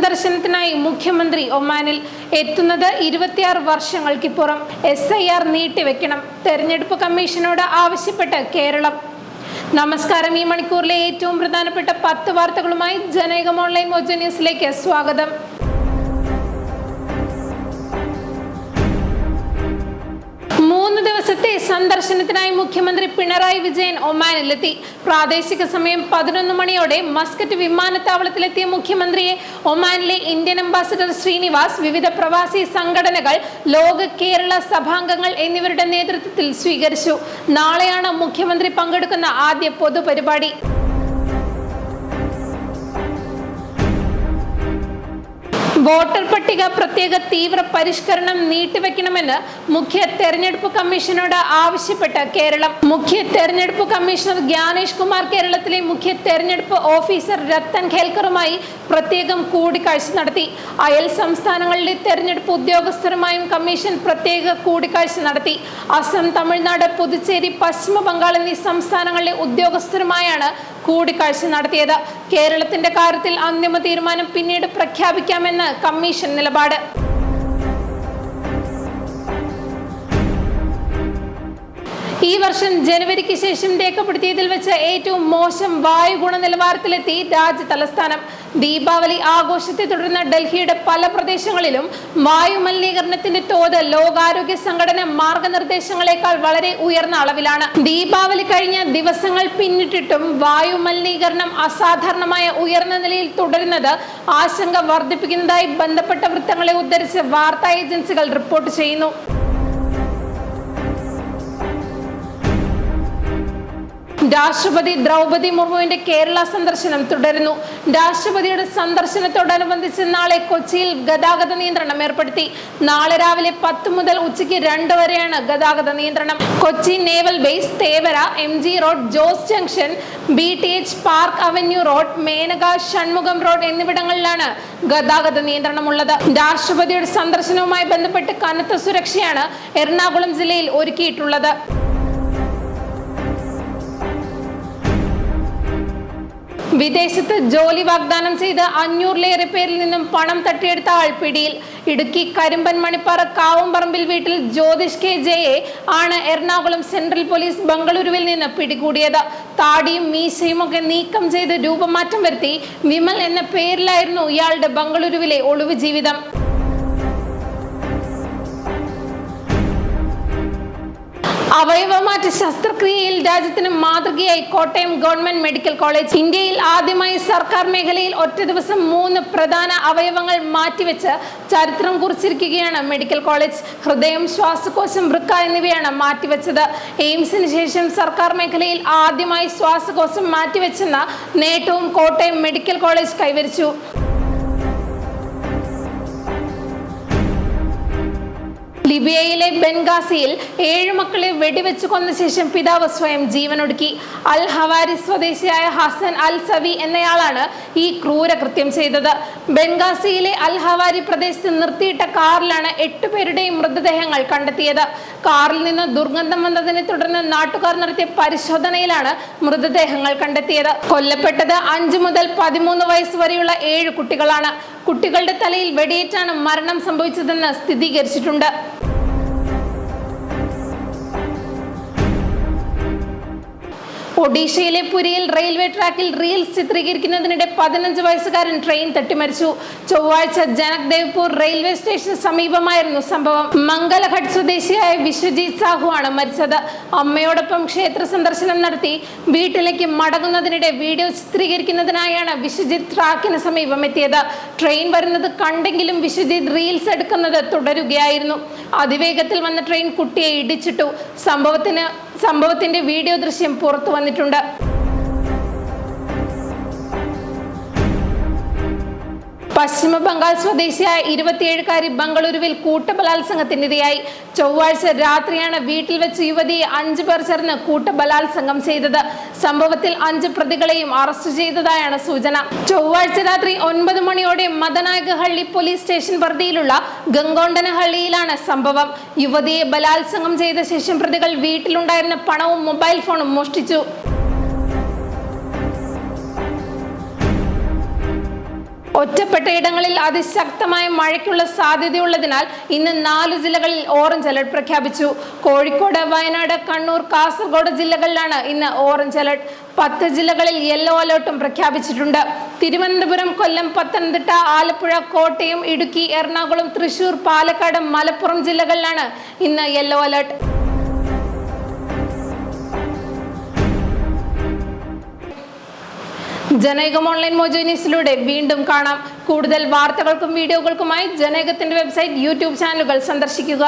സന്ദർശനത്തിനായി മുഖ്യമന്ത്രി ഒമാനിൽ എത്തുന്നത് ഇരുപത്തിയാറ് വർഷങ്ങൾക്കിപ്പുറം എസ് ഐ ആർ നീട്ടിവെക്കണം തെരഞ്ഞെടുപ്പ് കമ്മീഷനോട് ആവശ്യപ്പെട്ട് കേരളം. നമസ്കാരം ഈ മണിക്കൂറിലെ ഏറ്റവും പ്രധാനപ്പെട്ട പത്ത് വാർത്തകളുമായി ജനകം ഓൺലൈൻ മോജ ന്യൂസിലേക്ക് സ്വാഗതം. സന്ദർശനത്തിനായി മുഖ്യമന്ത്രി പിണറായി വിജയൻ ഒമാനിലെത്തി. പ്രാദേശിക സമയം പതിനൊന്ന് മണിയോടെ മസ്കറ്റ് വിമാനത്താവളത്തിലെത്തിയ മുഖ്യമന്ത്രിയെ ഒമാനിലെ ഇന്ത്യൻ അംബാസിഡർ ശ്രീനിവാസ് വിവിധ പ്രവാസി സംഘടനകൾ ലോക കേരള സഭാംഗങ്ങൾ എന്നിവരുടെ നേതൃത്വത്തിൽ സ്വീകരിച്ചു. നാളെയാണ് മുഖ്യമന്ത്രി പങ്കെടുക്കുന്ന ആദ്യ പൊതുപരിപാടി. വോട്ടർ പട്ടിക പ്രത്യേക തീവ്ര പരിഷ്കരണം നീട്ടിവെക്കണമെന്ന് മുഖ്യ തെരഞ്ഞെടുപ്പ് കമ്മീഷനോട് ആവശ്യപ്പെട്ട് കേരളം. മുഖ്യ തെരഞ്ഞെടുപ്പ് കമ്മീഷണർ ജ്ഞാനേഷ് കുമാർ കേരളത്തിലെ മുഖ്യ തെരഞ്ഞെടുപ്പ് ഓഫീസർ രത്തൻ ഖേൽക്കറുമായി പ്രത്യേകം കൂടിക്കാഴ്ച നടത്തി. അയൽ സംസ്ഥാനങ്ങളിലെ തെരഞ്ഞെടുപ്പ് ഉദ്യോഗസ്ഥരുമായും കമ്മീഷൻ പ്രത്യേക കൂടിക്കാഴ്ച നടത്തി. അസം തമിഴ്നാട് പുതുച്ചേരി പശ്ചിമ ബംഗാൾ എന്നീ സംസ്ഥാനങ്ങളിലെ ഉദ്യോഗസ്ഥരുമായാണ് കൂടിക്കാഴ്ച നടത്തിയത്. കേരളത്തിന്റെ കാര്യത്തിൽ അന്തിമ തീരുമാനം പിന്നീട് പ്രഖ്യാപിക്കാമെന്ന് കമ്മീഷൻ നിലപാട്. ഈ വർഷം ജനുവരിക്ക് ശേഷം രേഖപ്പെടുത്തിയതിൽ വെച്ച് ഏറ്റവും മോശം വായു ഗുണനിലവാരത്തിലെത്തി രാജ്യ തലസ്ഥാനം. ദീപാവലി ആഘോഷത്തെ തുടർന്ന് ഡൽഹിയുടെ പല പ്രദേശങ്ങളിലും വായു മലിനീകരണത്തിന്റെ തോത് ലോകാരോഗ്യ സംഘടന മാർഗനിർദ്ദേശങ്ങളെക്കാൾ വളരെ ഉയർന്ന അളവിലാണ്. ദീപാവലി കഴിഞ്ഞ ദിവസങ്ങൾ പിന്നിട്ടിട്ടും വായു മലിനീകരണം അസാധാരണമായ ഉയർന്ന നിലയിൽ തുടരുന്നത് ആശങ്ക വർദ്ധിപ്പിക്കുന്നതായി ബന്ധപ്പെട്ട വൃത്തങ്ങളെ ഉദ്ധരിച്ച് വാർത്താ ഏജൻസികൾ റിപ്പോർട്ട് ചെയ്യുന്നു. രാഷ്ട്രപതി ദ്രൗപതി മുർമുവിന്റെ കേരള സന്ദർശനം തുടരുന്നു. രാഷ്ട്രപതിയുടെ സന്ദർശനത്തോടനുബന്ധിച്ച് നാളെ കൊച്ചിയിൽ ഗതാഗത നിയന്ത്രണം ഏർപ്പെടുത്തി. നാളെ രാവിലെ പത്ത് മുതൽ ഉച്ചയ്ക്ക് രണ്ട് വരെയാണ് ഗതാഗത നിയന്ത്രണം. Kochi naval base Thevara M G road Jose junction B T H park avenue road Menaka Shanmugham road എന്നിവിടങ്ങളിലാണ് ഗതാഗത നിയന്ത്രണമുള്ളത്. രാഷ്ട്രപതിയുടെ സന്ദർശനവുമായി ബന്ധപ്പെട്ട് കനത്ത സുരക്ഷയാണ് എറണാകുളം ജില്ലയിൽ ഒരുക്കിയിട്ടുള്ളത്. വിദേശത്ത് ജോലി വാഗ്ദാനം ചെയ്ത് അഞ്ഞൂറിലേറെ പേരിൽ നിന്നും പണം തട്ടിയെടുത്ത ആൾ പിടിയിൽ ഇടുക്കി കരിമ്പൻ മണിപ്പാറ കാവുംപറമ്പിൽ വീട്ടിൽ ജ്യോതിഷ് കെ ജയെ ആണ് എറണാകുളം സെൻട്രൽ പോലീസ് ബംഗളൂരുവിൽ നിന്ന് പിടികൂടിയത്. താടിയും മീശയും ഒക്കെ നീക്കം ചെയ്ത് രൂപമാറ്റം വരുത്തി വിമൽ എന്ന പേരിലായിരുന്നു ഇയാളുടെ ബംഗളൂരുവിലെ ഒളിവ് ജീവിതം. അവയവമാറ്റ ശസ്ത്രക്രിയയിൽ രാജ്യത്തിന് മാതൃകയായി കോട്ടയം ഗവൺമെന്റ് മെഡിക്കൽ കോളേജ്. ഇന്ത്യയിൽ ആദ്യമായി സർക്കാർ മേഖലയിൽ ഒറ്റ ദിവസം മൂന്ന് പ്രധാന അവയവങ്ങൾ മാറ്റിവെച്ച് ചരിത്രം കുറിച്ചിരിക്കുകയാണ് മെഡിക്കൽ കോളേജ്. ഹൃദയം ശ്വാസകോശം വൃക്ക എന്നിവയാണ് മാറ്റിവെച്ചത്. എയിംസിന് ശേഷം സർക്കാർ മേഖലയിൽ ആദ്യമായി ശ്വാസകോശം മാറ്റിവെച്ചെന്ന നേട്ടവും കോട്ടയം മെഡിക്കൽ കോളേജ് കൈവരിച്ചു. ലിബിയയിലെ ബെൻഗാസിയിൽ ഏഴ് മക്കളെ വെടിവെച്ച് കൊന്ന ശേഷം പിതാവ് സ്വയം ജീവനൊടുക്കി. അൽ ഹവാരി സ്വദേശിയായ ഹസൻ അൽ സവി എന്നയാളാണ് ഈ ക്രൂരകൃത്യം ചെയ്തത്. ബെൻഗാസിയിലെ അൽ ഹവാരി പ്രദേശത്ത് നിർത്തിയിട്ട കാറിലാണ് എട്ടുപേരുടെയും മൃതദേഹങ്ങൾ കണ്ടെത്തിയത്. കാറിൽ നിന്ന് ദുർഗന്ധം വന്നതിനെ തുടർന്ന് നാട്ടുകാർ നടത്തിയ പരിശോധനയിലാണ് മൃതദേഹങ്ങൾ കണ്ടെത്തിയത്. കൊല്ലപ്പെട്ടത് അഞ്ചു മുതൽ പതിമൂന്ന് വയസ്സ് വരെയുള്ള ഏഴ് കുട്ടികളാണ്. കുട്ടികളുടെ തലയിൽ വെടിയേറ്റാണ് മരണം സംഭവിച്ചതെന്ന് സ്ഥിരീകരിച്ചിട്ടുണ്ട്. ഒഡീഷയിലെ പുരിയിൽ റെയിൽവേ ട്രാക്കിൽ റീൽസ് ചിത്രീകരിക്കുന്നതിനിടെ പതിനഞ്ച് വയസ്സുകാരൻ ട്രെയിൻ തട്ടിമരിച്ചു ചൊവ്വാഴ്ച ജനക്ദേവ്പൂർ റെയിൽവേ സ്റ്റേഷന് സമീപമായിരുന്നു സംഭവം. മംഗലഘട്ട് സ്വദേശിയായ വിശ്വജിത് സാഹു ആണ് മരിച്ചത്. അമ്മയോടൊപ്പം ക്ഷേത്ര സന്ദർശനം നടത്തി വീട്ടിലേക്ക് മടങ്ങുന്നതിനിടെ വീഡിയോ ചിത്രീകരിക്കുന്നതിനായാണ് വിശ്വജിത് ട്രാക്കിന് സമീപം എത്തിയത്. ട്രെയിൻ വരുന്നത് കണ്ടെങ്കിലും വിശ്വജിത് റീൽസ് എടുക്കുന്നത് തുടരുകയായിരുന്നു. അതിവേഗത്തിൽ വന്ന ട്രെയിൻ കുട്ടിയെ ഇടിച്ചിട്ടു. സംഭവത്തിന് സംഭവത്തിന്റെ വീഡിയോ ദൃശ്യം പുറത്തു വന്നിട്ടുണ്ട്. പശ്ചിമ ബംഗാൾ സ്വദേശിയായ ഇരുപത്തിയേഴുകാരി ബംഗളൂരുവിൽ കൂട്ടബലാത്സംഗത്തിനിരയായി ചൊവ്വാഴ്ച രാത്രിയാണ് വീട്ടിൽ വെച്ച് യുവതിയെ അഞ്ചു പേർ ചേർന്ന് കൂട്ടബലാത്സംഗം ചെയ്തത്. സംഭവത്തിൽ അഞ്ച് പ്രതികളെയും അറസ്റ്റ് ചെയ്തതായാണ് സൂചന. ചൊവ്വാഴ്ച രാത്രി ഒൻപത് മണിയോടെ മദനായകഹള്ളി പോലീസ് സ്റ്റേഷൻ പരിധിയിലുള്ള ഗംഗോണ്ടനഹള്ളിയിലാണ് സംഭവം. യുവതിയെ ബലാത്സംഗം ചെയ്ത ശേഷം പ്രതികൾ വീട്ടിലുണ്ടായിരുന്ന പണവും മൊബൈൽ ഫോണും മോഷ്ടിച്ചു. ഒറ്റപ്പെട്ട ഇടങ്ങളിൽ അതിശക്തമായ മഴയ്ക്കുള്ള സാധ്യതയുള്ളതിനാൽ ഇന്ന് നാല് ജില്ലകളിൽ ഓറഞ്ച് അലർട്ട് പ്രഖ്യാപിച്ചു. കോഴിക്കോട് വയനാട് കണ്ണൂർ കാസർഗോഡ് ജില്ലകളിലാണ് ഇന്ന് ഓറഞ്ച് അലർട്ട്. പത്ത് ജില്ലകളിൽ യെല്ലോ അലർട്ടും പ്രഖ്യാപിച്ചിട്ടുണ്ട്. തിരുവനന്തപുരം കൊല്ലം പത്തനംതിട്ട ആലപ്പുഴ കോട്ടയം ഇടുക്കി എറണാകുളം തൃശൂർ പാലക്കാട് മലപ്പുറം ജില്ലകളിലാണ് ഇന്ന് yellow alert. Janaikam online Mojo ന്യൂസിലൂടെ വീണ്ടും കാണാം. കൂടുതൽ വാർത്തകൾക്കും വീഡിയോകൾക്കുമായി ജനൈകത്തിന്റെ വെബ്സൈറ്റ് യൂട്യൂബ് ചാനലുകൾ സന്ദർശിക്കുക.